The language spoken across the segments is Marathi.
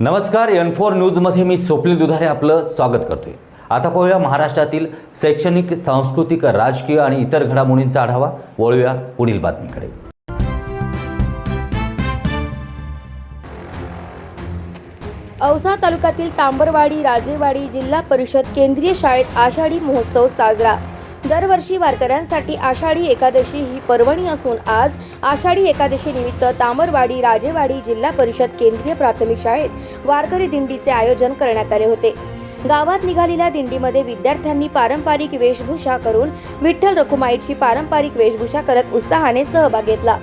नमस्कार एन फोर न्यूजमध्ये मी स्वप्नील दुधारे आपलं स्वागत करतोय. आता पाहूया महाराष्ट्रातील शैक्षणिक सांस्कृतिक राजकीय आणि इतर घडामोडींचा आढावा. वळूया पुढील बातमीकडे. औसा तालुक्यातील तांबरवाडी राजेवाडी जिल्हा परिषद केंद्रीय शाळेत आषाढी महोत्सव साजरा. दरवर्षी वारकऱ्यांसाठी आषाढी एकादशी ही पर्वणी असून आज आषाढी एकादशी निमित्त तामरवाडी राजेवाडी जिल्हा परिषद केंद्रीय प्राथमिक शाळेत वारकरी दिंडीचे आयोजन करण्यात आले होते. गावात निघालेल्या दिंडीमध्ये विद्यार्थ्यांनी पारंपरिक वेशभूषा करून विठ्ठल रखुमाईची पारंपरिक वेशभूषा करत उत्साहाने सहभाग घेतला.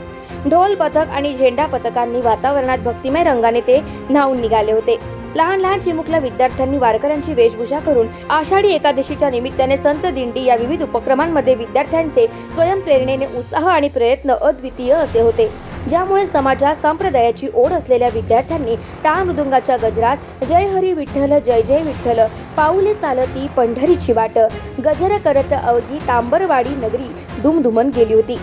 ढोल पथक आणि झेंडा पथकांनी वातावरणात भक्तिमय रंगाने ते न्हावून निघाले होते. लहान लहान चिमुकल्या विद्यार्थ्यांनी वारकऱ्यांची वेशभूषा करून आषाढी एकादशीच्या निमित्ताने संत दिंडी या विविध उपक्रमांमध्ये विद्यार्थ्यांचे स्वयंप्रेरणेने उत्साह आणि प्रयत्न अद्वितीय असे होते. ज्यामुळे समाजात संप्रदायाची ओढ असलेल्या विद्यार्थ्यांनी टाळ मृदुंगाच्या गजरात जय हरी विठ्ठल जय जय विठ्ठल पाऊले चालती पंढरीची वाट गजर करत अवघी तांबरवाडी नगरी दुमदुमन गेली होती.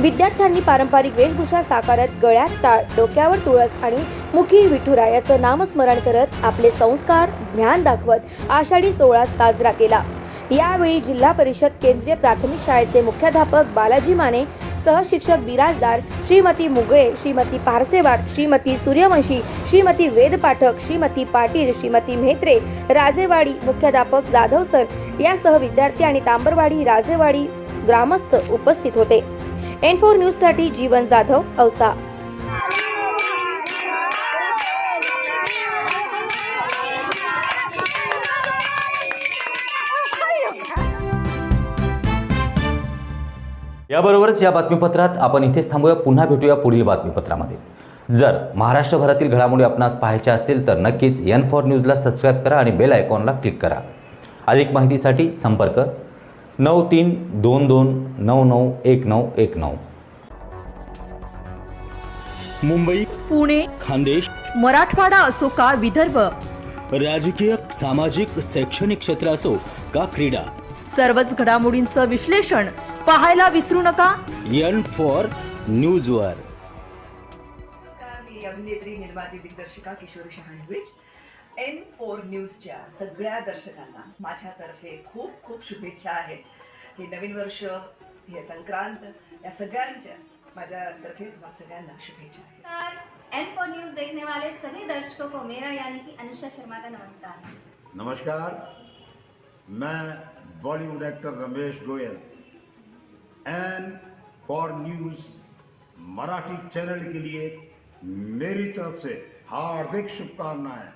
विद्यार्थ्यांनी पारंपरिक वेशभूषा साकारत गळ्यात टाळ डोक्यावर तुळस आणि मुखी विठुरायाचं नामस्मरण करत आपले संस्कार ज्ञान दाखवत आषाढी सोहळा साजरा केला. यावेळी जिल्हा परिषद केंद्रीय प्राथमिक शाळेचे मुख्याध्यापक बालाजी माने सहशिक्षक बिराजदार श्रीमती मुगळे श्रीमती पारसेवार श्रीमती सूर्यवंशी श्रीमती वेद पाठक श्रीमती पाटील श्रीमती म्हेत्रे राजेवाडी मुख्याध्यापक जाधव सर यासह विद्यार्थी आणि तांबरवाडी राजेवाडी ग्रामस्थ उपस्थित होते. एन फोर न्यूजसाठी जीवन जाधव औसा. याबरोबरच या बातमीपत्रात आपण इथेच थांबूया. पुन्हा भेटूया पुढील बातमीपत्रामध्ये. जर महाराष्ट्रभरातील घडामोडी आपणास पाहायच्या असेल तर नक्कीच एन फॉर न्यूजला सबस्क्राईब करा आणि बेल आयकॉनला क्लिक करा. अधिक माहितीसाठी संपर्क नऊ तीन दोन दोन नऊ नऊ एक नऊ एक नऊ. मुंबई पुणे खानदेश मराठवाडा असो का विदर्भ? राजकीय सामाजिक शैक्षणिक क्षेत्र असो का क्रीडा? सर्वच घडामोडींचं विश्लेषण पाहायला विसरू नका. एन फॉर न्यूजवर. नमस्कार मी अभिनेत्री निर्माती दिग्दर्शिका किशोरी शहाणविच एन फोर न्यूजच्या सगळ्या दर्शकांना माझ्यातर्फे खूप खूप शुभेच्छा आहेत. हे नवीन वर्ष हे संक्रांत या सगळ्यांच्या माझ्यातर्फे तुम्हाला सगळ्यांना शुभेच्छा आहेत. नमस्कार. एन फोर न्यूज़ देखने वाले सभी दर्शकों को मेरा यानी कि अनुषा शर्मा का नमस्कार. नमस्कार. मैं Bollywood actor Ramesh Goyal N four news Marathi channel के लिए मेरी तरफ़ से हार्दिक शुभकामनाएँ।